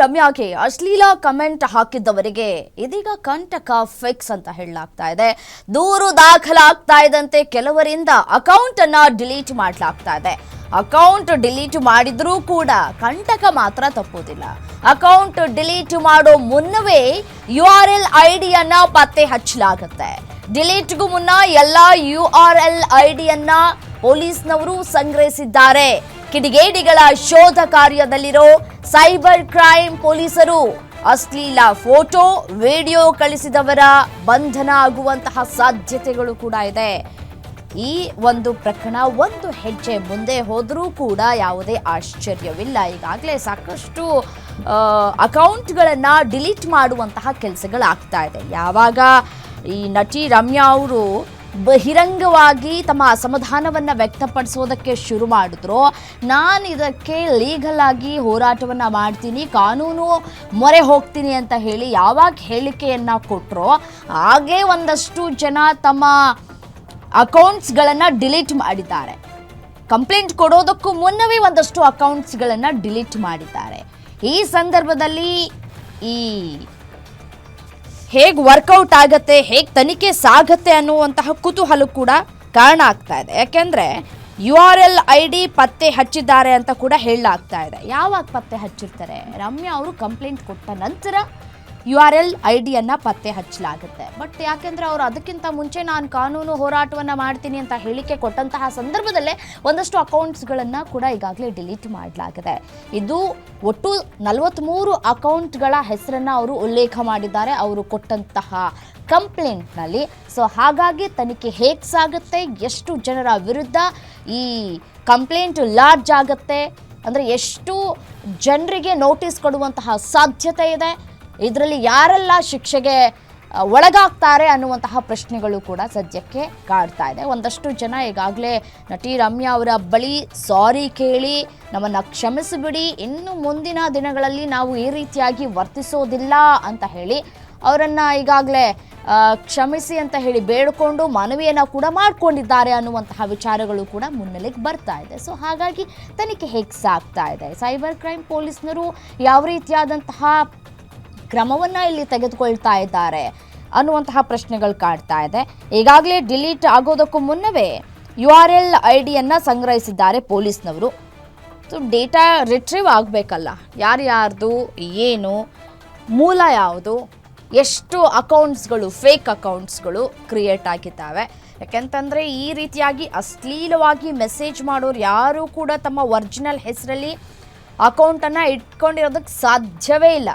ರಮ್ಯಾಗೆ ಅಶ್ಲೀಲ ಕಮೆಂಟ್ ಹಾಕಿದ್ದವರಿಗೆ ಇದೀಗ ಕಂಟಕ ಫಿಕ್ಸ್ ಅಂತ ಹೇಳಲಾಗ್ತಾ ಇದೆ. ದೂರು ದಾಖಲಾಗ್ತಾ ಇದ್ದಂತೆ ಕೆಲವರಿಂದ ಅಕೌಂಟ್ ಅನ್ನ ಡಿಲೀಟ್ ಮಾಡಲಾಗ್ತಾ ಇದೆ. ಅಕೌಂಟ್ ಡಿಲೀಟ್ ಮಾಡಿದ್ರೂ ಕೂಡ ಕಂಟಕ ಮಾತ್ರ ತಪ್ಪುವುದಿಲ್ಲ. ಅಕೌಂಟ್ ಡಿಲೀಟ್ ಮಾಡೋ ಮುನ್ನವೇ ಯು ಆರ್ ಎಲ್ ಐ ಡಿಯನ್ನ ಪತ್ತೆ ಹಚ್ಚಲಾಗುತ್ತೆ. ಡಿಲೀಟ್ಗೂ ಮುನ್ನ ಎಲ್ಲ ಯು ಆರ್ ಎಲ್ ಐ ಡಿಯನ್ನ ಪೊಲೀಸ್ನವರು ಸಂಗ್ರಹಿಸಿದ್ದಾರೆ. ಕಿಡಿಗೇಡಿಗಳ ಶೋಧ ಕಾರ್ಯದಲ್ಲಿರೋ ಸೈಬರ್ ಕ್ರೈಮ್ ಪೊಲೀಸರು ಅಶ್ಲೀಲ ಫೋಟೋ, ವಿಡಿಯೋ ಕಳಿಸಿದವರ ಬಂಧನ ಆಗುವಂತಹ ಸಾಧ್ಯತೆಗಳು ಕೂಡ ಇದೆ. ಈ ಒಂದು ಪ್ರಕರಣ ಒಂದು ಹೆಜ್ಜೆ ಮುಂದೆ ಹೋದರೂ ಕೂಡ ಯಾವುದೇ ಆಶ್ಚರ್ಯವಿಲ್ಲ. ಈಗಾಗಲೇ ಸಾಕಷ್ಟು ಅಕೌಂಟ್ಗಳನ್ನು ಡಿಲೀಟ್ ಮಾಡುವಂತಹ ಕೆಲಸಗಳಾಗ್ತಾ ಇದೆ. ಯಾವಾಗ ಈ ನಟಿ ರಮ್ಯಾ ಅವರು ಬಹಿರಂಗವಾಗಿ ತಮ್ಮ ಅಸಮಾಧಾನವನ್ನು ವ್ಯಕ್ತಪಡಿಸೋದಕ್ಕೆ ಶುರು ಮಾಡಿದ್ರು. ನಾನು ಇದಕ್ಕೆ ಲೀಗಲ್ ಆಗಿ ಹೋರಾಟವನ್ನು ಮಾಡ್ತೀನಿ, ಕಾನೂನು ಮೊರೆ ಹೋಗ್ತೀನಿ ಅಂತ ಹೇಳಿ ಯಾವಾಗ ಹೇಳಿಕೆಯನ್ನು ಕೊಟ್ಟರೋ ಹಾಗೇ ಒಂದಷ್ಟು ಜನ ತಮ್ಮ ಅಕೌಂಟ್ಸ್ಗಳನ್ನು ಡಿಲೀಟ್ ಮಾಡಿದ್ದಾರೆ. ಕಂಪ್ಲೇಂಟ್ ಕೊಡೋದಕ್ಕೂ ಮುನ್ನವೇ ಒಂದಷ್ಟು ಅಕೌಂಟ್ಸ್ಗಳನ್ನು ಡಿಲೀಟ್ ಮಾಡಿದ್ದಾರೆ. ಈ ಸಂದರ್ಭದಲ್ಲಿ ಈ ಹೇಗೆ ವರ್ಕೌಟ್ ಆಗತ್ತೆ, ಹೇಗೆ ತನಿಖೆ ಸಾಗತ್ತೆ ಅನ್ನುವಂತಹ ಕುತೂಹಲ ಕೂಡ ಕಾರಣ ಆಗ್ತಾ ಇದೆ. ಯಾಕೆಂದ್ರೆ U R L I D ಪತ್ತೆ ಹಚ್ಚಿದ್ದಾರೆ ಅಂತ ಕೂಡ ಹೇಳಲಾಗ್ತಾ ಇದೆ. ಯಾವಾಗ ಪತ್ತೆ ಹಚ್ಚಿರ್ತಾರೆ? ರಮ್ಯಾ ಅವರು ಕಂಪ್ಲೇಂಟ್ ಕೊಟ್ಟ ನಂತರ ಯು ಆರ್ ಎಲ್ ಐ ಡಿಯನ್ನು ಪತ್ತೆ ಹಚ್ಚಲಾಗುತ್ತೆ. ಬಟ್ ಯಾಕೆಂದರೆ ಅವರು ಅದಕ್ಕಿಂತ ಮುಂಚೆ ನಾನು ಕಾನೂನು ಹೋರಾಟವನ್ನು ಮಾಡ್ತೀನಿ ಅಂತ ಹೇಳಿಕೆ ಕೊಟ್ಟಂತಹ ಸಂದರ್ಭದಲ್ಲೇ ಒಂದಷ್ಟು ಅಕೌಂಟ್ಸ್ಗಳನ್ನು ಕೂಡ ಈಗಾಗಲೇ ಡಿಲೀಟ್ ಮಾಡಲಾಗಿದೆ. ಇದು ಒಟ್ಟು ನಲವತ್ತ್ಮೂರು ಅಕೌಂಟ್ಗಳ ಹೆಸರನ್ನು ಅವರು ಉಲ್ಲೇಖ ಮಾಡಿದ್ದಾರೆ, ಅವರು ಕೊಟ್ಟಂತಹ ಕಂಪ್ಲೇಂಟ್ನಲ್ಲಿ. ಸೊ ಹಾಗಾಗಿ ತನಿಖೆ ಹೇಗೆ ಸಾಗುತ್ತೆ, ಎಷ್ಟು ಜನರ ವಿರುದ್ಧ ಈ ಕಂಪ್ಲೇಂಟ್ ಲಾರ್ಜ್ ಆಗುತ್ತೆ, ಅಂದರೆ ಎಷ್ಟು ಜನರಿಗೆ ನೋಟಿಸ್ ಕೊಡುವಂತಹ ಸಾಧ್ಯತೆ ಇದೆ ಇದರಲ್ಲಿ ಯಾರೆಲ್ಲ ಶಿಕ್ಷೆಗೆ ಒಳಗಾಗ್ತಾರೆ ಅನ್ನುವಂತಹ ಪ್ರಶ್ನೆಗಳು ಕೂಡ ಸದ್ಯಕ್ಕೆ ಕಾಡ್ತಾ ಇದೆ. ಒಂದಷ್ಟು ಜನ ಈಗಾಗಲೇ ನಟಿ ರಮ್ಯಾ ಅವರ ಬಳಿ ಸಾರಿ ಕೇಳಿ ನಮ್ಮನ್ನು ಕ್ಷಮಿಸಿಬಿಡಿ. ಇನ್ನು ಮುಂದಿನ ದಿನಗಳಲ್ಲಿ ನಾವು ಈ ರೀತಿಯಾಗಿ ವರ್ತಿಸೋದಿಲ್ಲ ಅಂತ ಹೇಳಿ ಅವರನ್ನು ಈಗಾಗಲೇ ಕ್ಷಮಿಸಿ ಅಂತ ಹೇಳಿ ಬೇಡಿಕೊಂಡು ಮನವಿಯನ್ನು ಕೂಡ ಮಾಡಿಕೊಂಡಿದ್ದಾರೆ ಅನ್ನುವಂತಹ ವಿಚಾರಗಳು ಕೂಡ ಮುನ್ನೆಲೆಗೆ ಬರ್ತಾ ಇದೆ. ಸೊ ಹಾಗಾಗಿ ತನಿಖೆ ಹೇಗೆ ಸಾಗ್ತಾ ಇದೆ? ಸೈಬರ್ ಕ್ರೈಮ್ ಪೊಲೀಸ್ನರು ಯಾವ ರೀತಿಯಾದಂತಹ ಕ್ರಮವನ್ನು ಇಲ್ಲಿ ತೆಗೆದುಕೊಳ್ತಾ ಇದ್ದಾರೆ ಅನ್ನುವಂತಹ ಪ್ರಶ್ನೆಗಳು ಕಾಡ್ತಾ ಇದೆ. ಈಗಾಗಲೇ ಡಿಲೀಟ್ ಆಗೋದಕ್ಕೂ ಮುನ್ನವೇ ಯು ಆರ್ ಎಲ್ ಐ ಡಿಯನ್ನು ಸಂಗ್ರಹಿಸಿದ್ದಾರೆ ಪೊಲೀಸ್ನವರು. ಸೊ, ಡೇಟಾ ರಿಟ್ರೀವ್ ಆಗಬೇಕಲ್ಲ. ಯಾರ್ಯಾರ್ದು ಏನು, ಮೂಲ ಯಾವುದು, ಎಷ್ಟು ಅಕೌಂಟ್ಸ್ಗಳು, ಫೇಕ್ ಅಕೌಂಟ್ಸ್ಗಳು ಕ್ರಿಯೇಟ್ ಆಗಿದ್ದಾವೆ. ಯಾಕೆಂತಂದರೆ ಈ ರೀತಿಯಾಗಿ ಅಶ್ಲೀಲವಾಗಿ ಮೆಸೇಜ್ ಮಾಡೋರು ಯಾರೂ ಕೂಡ ತಮ್ಮ ಒರಿಜಿನಲ್ ಹೆಸರಲ್ಲಿ ಅಕೌಂಟನ್ನು ಇಟ್ಕೊಂಡಿರೋದಕ್ಕೆ ಸಾಧ್ಯವೇ ಇಲ್ಲ.